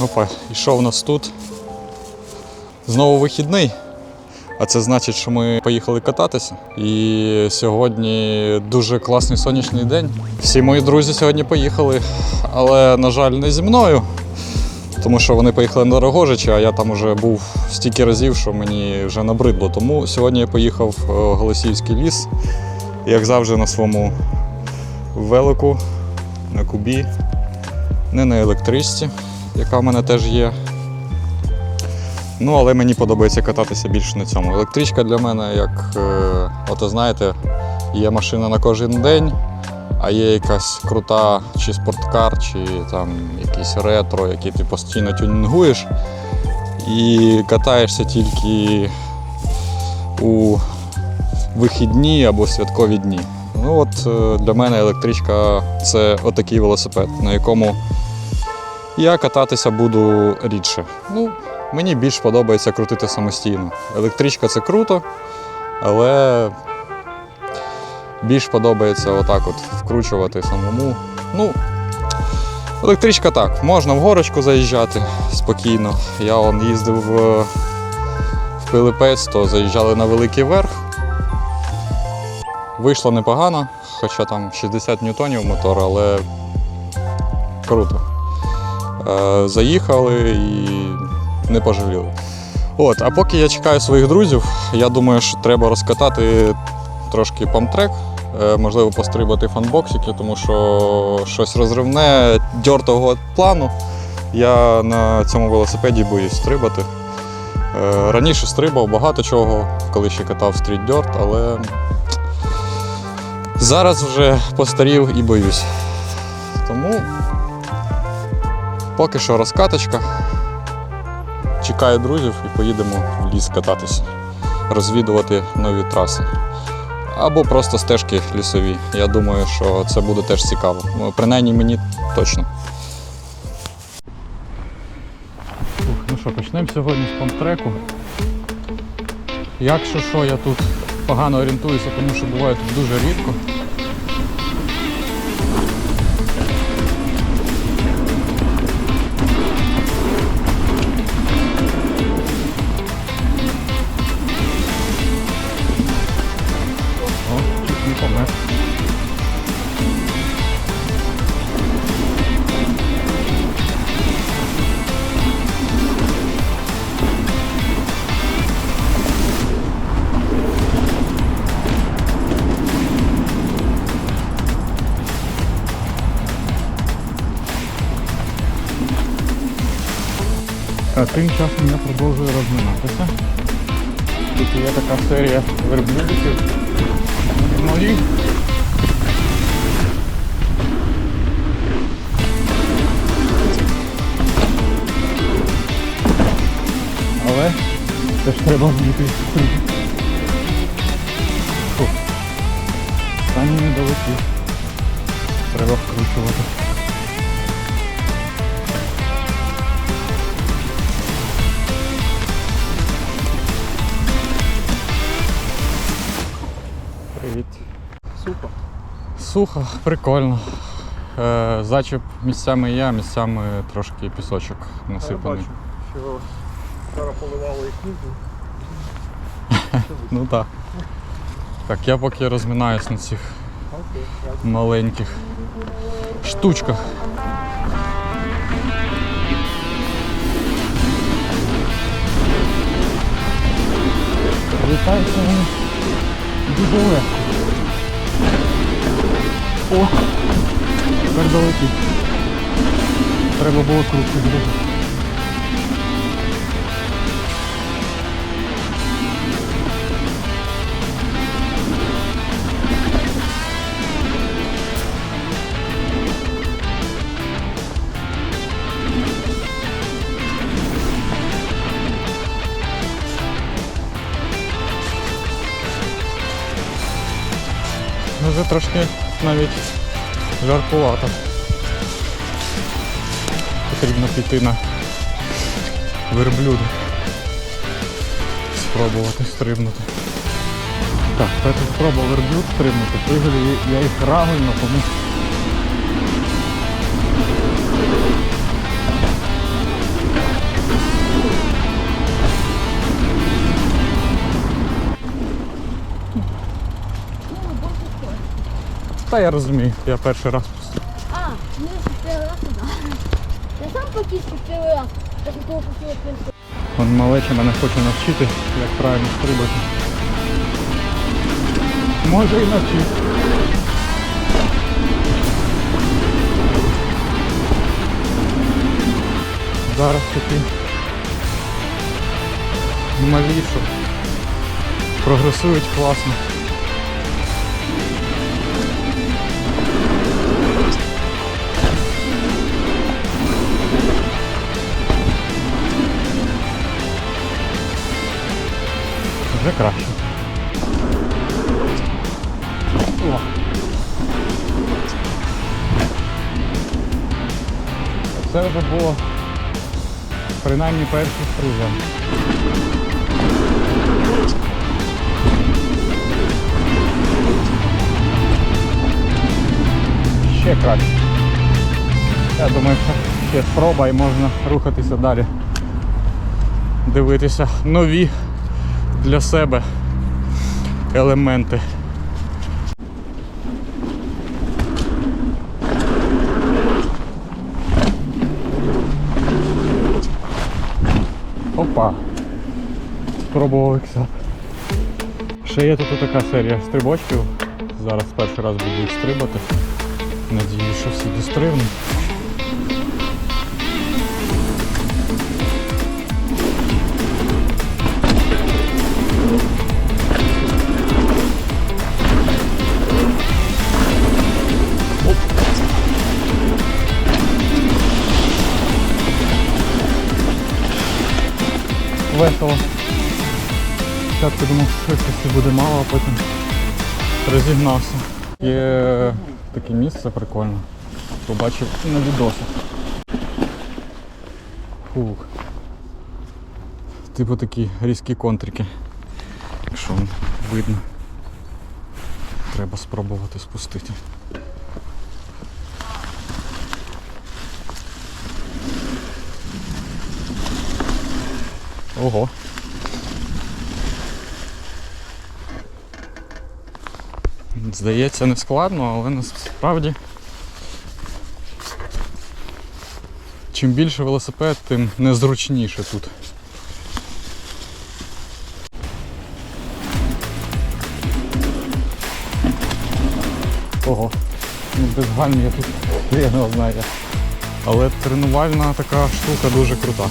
Опа, і що в нас тут? Знову вихідний. А це значить, що ми поїхали кататися. І сьогодні дуже класний сонячний день. Всі мої друзі сьогодні поїхали, але, на жаль, не зі мною. Тому що вони поїхали на Рогожича, а я там вже був стільки разів, що мені вже набридло. Тому сьогодні я поїхав в Голосіївський ліс, як завжди, на своєму велику, на кубі, не на електричці, яка в мене теж є. Ну, але мені подобається кататися більше на цьому. Електричка для мене, як, е, ото знаєте, є машина на кожен день, а є якась крута чи спорткар, чи там якийсь ретро, який ти постійно тюнінгуєш. І катаєшся тільки у вихідні або святкові дні. Ну от е, для мене електричка це отакий велосипед, на якому я кататися буду рідше. Ну, мені більш подобається крутити самостійно. Електричка це круто, але більш подобається отак от вкручувати самому. Ну, електричка так, можна в горочку заїжджати спокійно. Я он їздив в, Пилипець, то заїжджали на великий верх. Вийшло непогано, хоча там 60 ньютонів мотор, але круто. Е, заїхали і не пожаліли. От, а поки я чекаю своїх друзів, я думаю, що треба розкатати трошки памтрек, е, можливо, пострибати фанбоксики, тому що щось розривне, дьортового плану. Я на цьому велосипеді боюсь стрибати. Е, Раніше стрибав багато чого, коли ще катав стріт дьорт, але зараз вже постарів і боюсь. Тому поки що розкаточка. Чекаю друзів і поїдемо в ліс кататися, розвідувати нові траси. Або просто стежки лісові. Я думаю, що це буде теж цікаво. Ну, Принаймні мені точно. ну що, почнемо сьогодні з памптреку. Якщо що, я тут погано орієнтуюся, тому що буває тут дуже рідко. Тим часом я продовжую розминатися. Тут є така серія верблюдиків. Вони Малі. Але теж треба вміти. Фу. Останній не долетів. Треба вкручувати. Сухо, прикольно. Е, зачіп місцями є, а місцями трошки пісочок Я насипаний. бачу, що вчора поливали і книгу. Ну так. Так, я поки розминаюсь на цих маленьких штучках. Літаються вони дуже легко. О! Тепер долетить. Треба було крутку зробити. Ну, Вже трошки навіть жаркувато. Потрібно піти на верблюда. Спробувати стрибнути. Так, перша спроба верблюд стрибнути. пригоді я їх правильно, тому Та я розумію, я перший раз просто. А, ну чотири рази, да. Я сам покіс чотири рази. Так того хотіла принести. Он малеча мене хоче навчити, як правильно стрибати. Може і навчити. Зараз такі малі, що прогресують класно. Це було принаймні перший стрижень. Ще краще. Я думаю, що ще спроба і можна рухатися далі. Дивитися нові для себе елементи. Спробував іксап. Ще є тут така серія стрибочків. Зараз перший раз буду їх стрибати. Надіюсь, що всі дострибнуть. весело. Спочатку думав, що швидкості буде мало, а потім розігнався. Є таке місце прикольне. Побачив на відосах. Фух. Типу такі різкі контрики. Якщо видно. Треба спробувати спустити. Ого. Здається, не складно, але насправді. Чим більше велосипед, тим незручніше тут. Ого, ну без я тут я не знаю. Але тренувальна така штука дуже крута.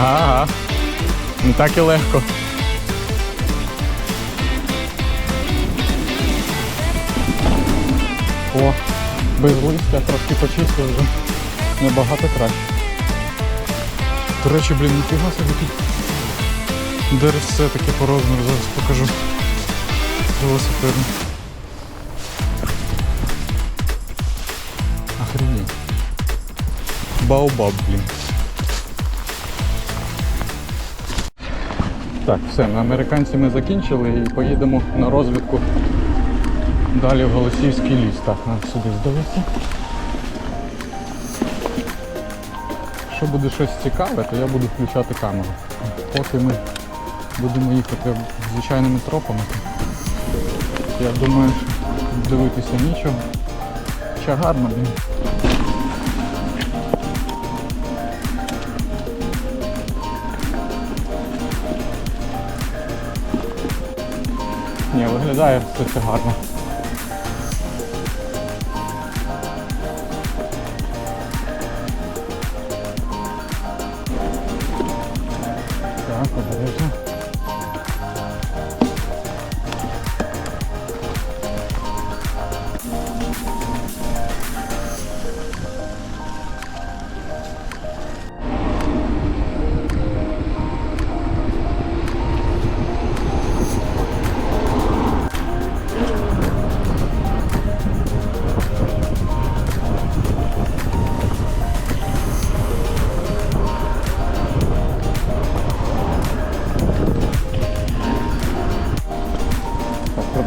Ага. Не так і легко. О, без листя трошки почистив вже. Набагато краще. До речі, блін, ніфіга собі тут деревце таке по розміру, зараз покажу. Велосипедне. Охренеть. Баобаб, блін. Так, все, на американці ми закінчили і поїдемо на розвідку далі в Голосівський ліс. Так, нам сюди здалося. Якщо буде щось цікаве, то я буду включати камеру. Поки ми будемо їхати звичайними тропами, я думаю, що дивитися нічого. Хоча гарно, Ні, виглядає все це гарно.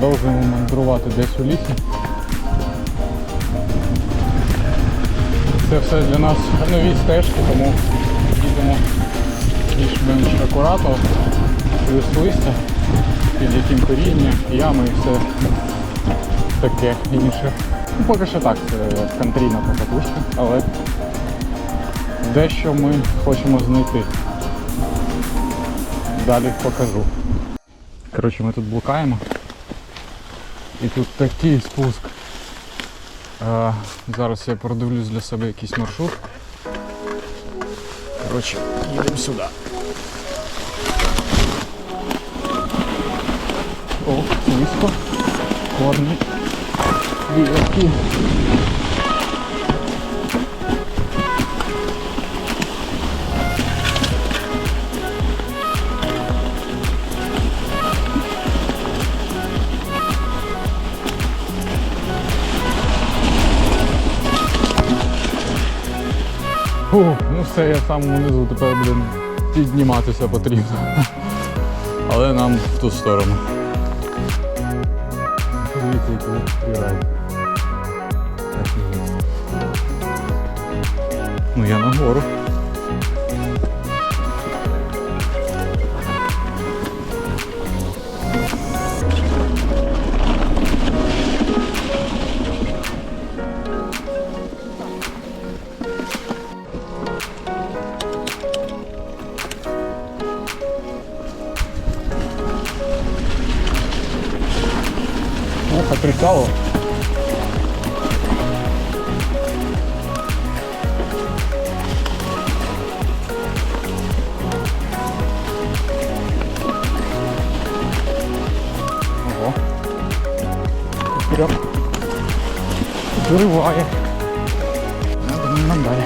Продовжуємо мандрувати десь у лісі. Це все для нас нові стежки, тому їдемо більш-менш акуратно, плюс листя, під яким коріння, ями і все таке інше. Ну, поки що так, це контрійна покатушка, але дещо ми хочемо знайти. Далі покажу. Коротше, ми тут блукаємо. І тут такий спуск. А, зараз я продивлюсь для себе якийсь маршрут. Коротше, їдемо сюди. О, низько. Корні. Білки. Все, я сам унизу тепер блін, підніматися потрібно. Але нам в ту сторону. Ну я. Ох, отрицало. Ого. Прям вириває. Нам далі.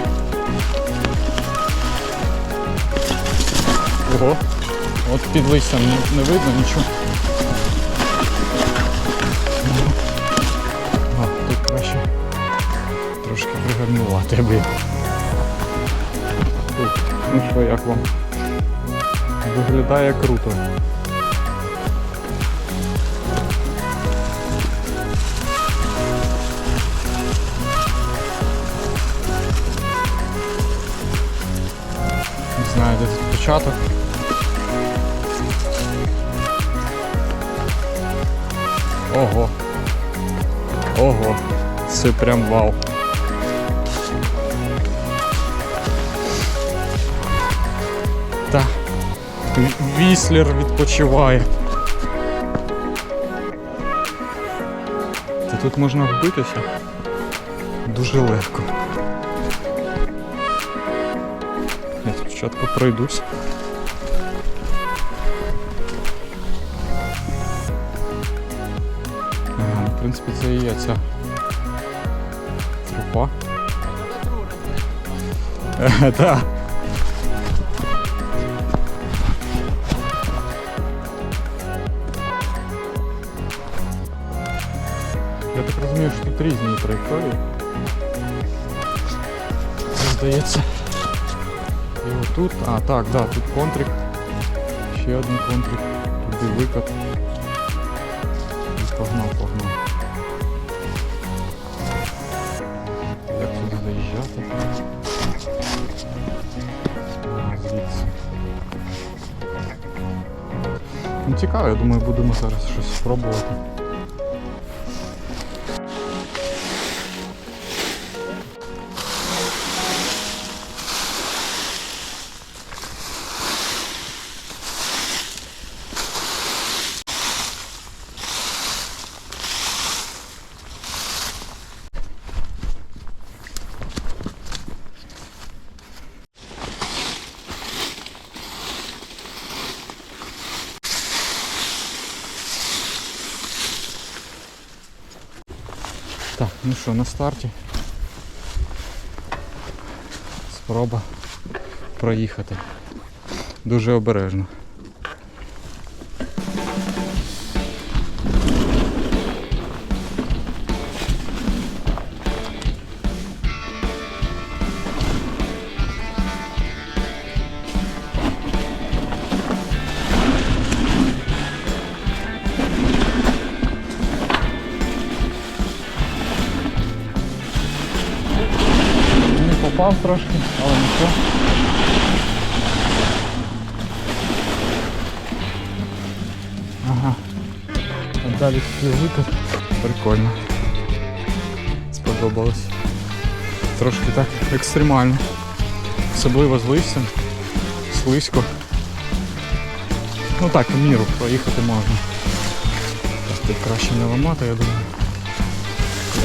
Ого. От під не, не видно нічого. Тут, ну що, як вам? Виглядає круто. Не знаю, де тут початок. Ого. Ого, це прям вау. Віслер відпочиває. Та тут можна вбитися дуже легко. Я спочатку пройдусь. Ну, в принципі, це і є ця тропа. Е, Так. Тут різні траєкторії. Здається. І отут. А, так, да, тут контрик. Ще один контрик. Туди викат. І погнав, погнав. Як сюди заїжджати? А, звідси. Ну цікаво, я думаю, будемо зараз щось спробувати. Ну що, на старті. Спроба проїхати. Дуже обережно. Впав трошки, але нічого. Ага. А далі такий. Прикольно. Сподобалось. Трошки так екстремально. Особливо з листям. Слизько. Ну так, в міру проїхати можна. Тут краще не ламати, я думаю.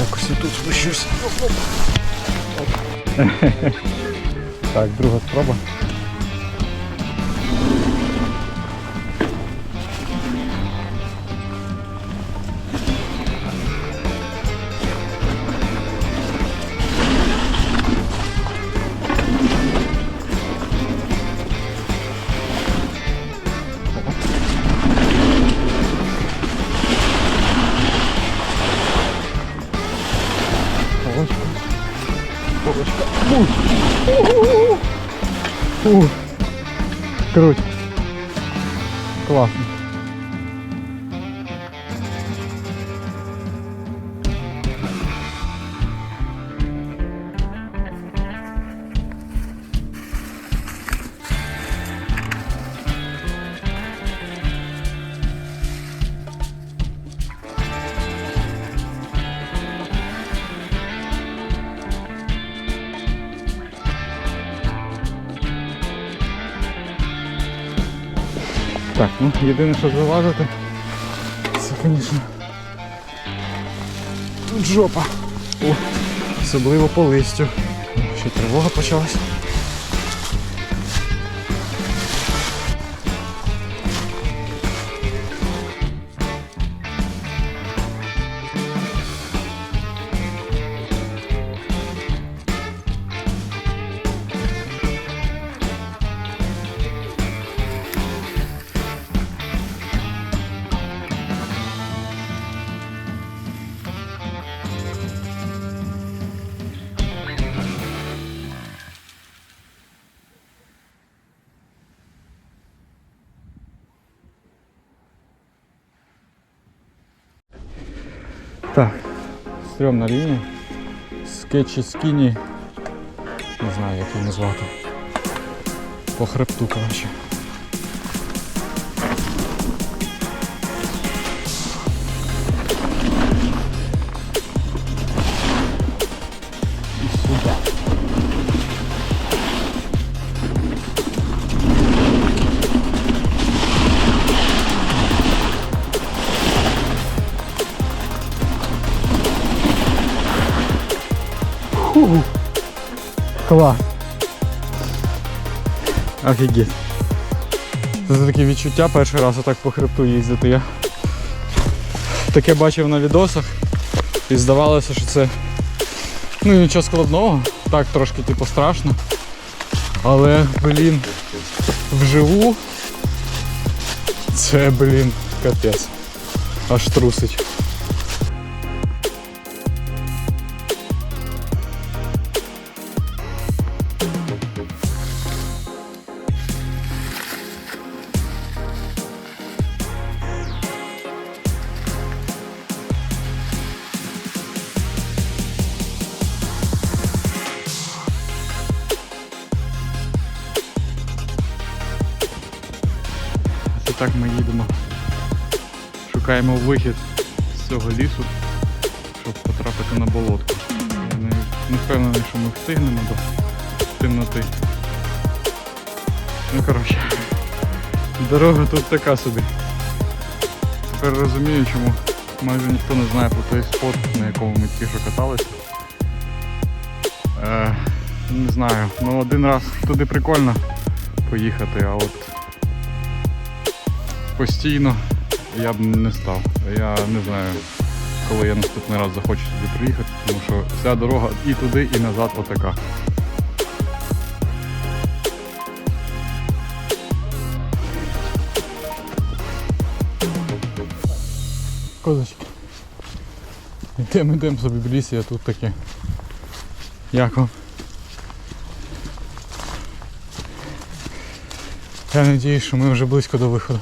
Якось я тут спущусь. Так, друга спроба. Ну єдине, що заважити, це, звісно, жопа. О, особливо по листю. Ще тривога почалась. Так, стрьомна лінія. Скетчі скіні. Не знаю, як її назвати. По хребту, коротше. Клас. Офігеть. Це таке відчуття перший раз отак по хребту їздити. Я таке бачив на відосах і здавалося, що це ну нічого складного, так трошки типу страшно. Але, блін, вживу це, блін, капець. Аж трусить. Так ми їдемо. Шукаємо вихід з цього лісу, щоб потрапити на болотку. Я не, не впевнений, що ми встигнемо до темноти. Ну коротше, дорога тут така собі. Тепер розумію, чому майже ніхто не знає про той спот, на якому ми тільки що каталися. Е, не знаю, ну один раз туди прикольно поїхати, а от постійно я б не став. Я не знаю, коли я наступний раз захочу сюди приїхати, тому що вся дорога і туди, і назад отака. Козочки. Йдемо, йдемо собі в лісі, а тут таке. Як вам? Я сподіваюся, що ми вже близько до виходу.